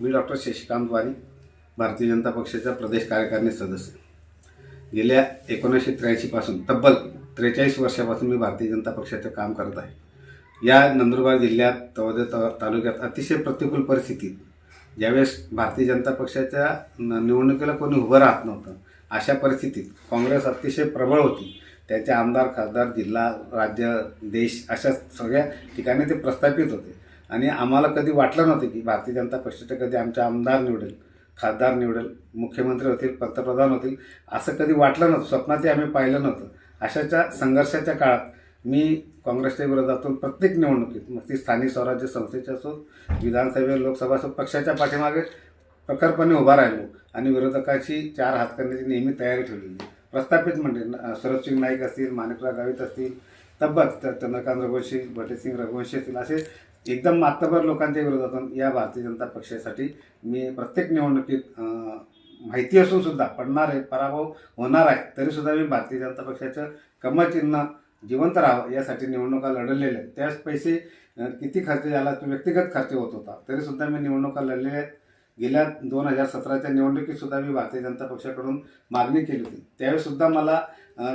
मी doctor Shashikant वारी भारतीय जनता पक्षाचा प्रदेश कार्यकारिणी सदस्य. गेल्या एकोणीसशे त्र्याऐंशीपासून तब्बल त्रेचाळीस वर्षापासून मी भारतीय जनता पक्षाचं काम करत आहे. या नंदुरबार जिल्ह्यात तवदे तालुक्यात अतिशय प्रतिकूल परिस्थितीत ज्यावेळेस भारतीय जनता पक्षाच्या न- निवडणुकीला कोणी उभं राहत नव्हतं अशा परिस्थितीत काँग्रेस अतिशय प्रबळ होती. त्याचे आमदार खासदार जिल्हा राज्य देश अशा सगळ्या ठिकाणी ते प्रस्थापित होते. आणि आम्हाला कधी वाटलं नव्हतं की भारतीय जनता पक्षाचं कधी आमचा आमदार निवडेल खासदार निवडेल मुख्यमंत्री होतील पंतप्रधान होतील असं कधी वाटलं नव्हतं. स्वप्नातही आम्ही पाहिलं नव्हतं. अशाच्या संघर्षाच्या काळात मी काँग्रेसच्या विरोधातून प्रत्येक निवडणुकीत मग ती स्थानिक स्वराज्य संस्थेच्या असो विधानसभे लोकसभा असो पक्षाच्या पाठीमागे प्रखरपणे उभा राहिलो आणि विरोधकाची चार हात करण्याची नेहमी तयारी ठेवलेली. प्रस्थापित म्हणजे न- नाईक असतील माणिकराव गावित असतील तब्बत चंद्रकांत रघुवंशी भटेसिंग रघुवंशी असतील असे एकदम मातबर लोकांच्या विरोधातून या भारतीय जनता पक्षासाठी मी प्रत्येक निवडणुकीत माहिती असून सुद्धा पडणार आहे पराभव होणार आहे तरीसुद्धा मी भारतीय जनता पक्षाचं कमचिन्ह जिवंत राहावं यासाठी निवडणुका लढलेल्या आहेत. त्याच पैसे किती खर्च झाला तो व्यक्तिगत खर्च होत होता तरीसुद्धा मी निवडणुका लढलेल्या आहेत. गेल्या दोन हजार सतराच्या निवडणुकीतसुद्धा मी भारतीय जनता पक्षाकडून मागणी केली होती. त्यावेळीसुद्धा मला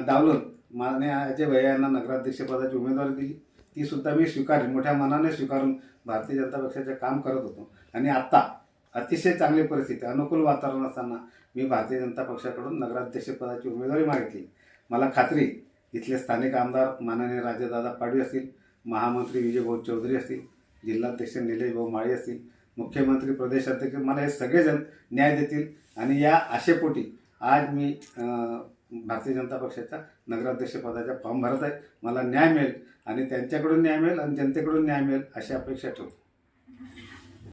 डावलून माननीय अजय भैया यांना नगराध्यक्षपदाची उमेदवारी दिली. तीसुद्धा मी स्वीकारली. मोठ्या मनाने स्वीकारून भारतीय जनता पक्षाचे काम करत होतो. आणि आत्ता अतिशय चांगली परिस्थिती अनुकूल वातावरण असताना मी भारतीय जनता पक्षाकडून नगराध्यक्षपदाची उमेदवारी मागितली. मला खात्री इथले स्थानिक आमदार माननीय राजेदादा पाडवी असतील महामंत्री विजयभाऊ चौधरी असतील जिल्हाध्यक्ष निलेश भाऊ माळी असतील मुख्यमंत्री प्रदेशाध्यक्ष मला हे सगळेजण न्याय देतील. आणि या आशेपोटी आज मी भारतीय जनता पक्षाच्या नगराध्यक्षपदाचा फॉर्म भरत आहे. मला न्याय मिळेल आणि त्यांच्याकडून न्याय मिळेल आणि जनतेकडून न्याय मिळेल अशी अपेक्षा ठेवतो.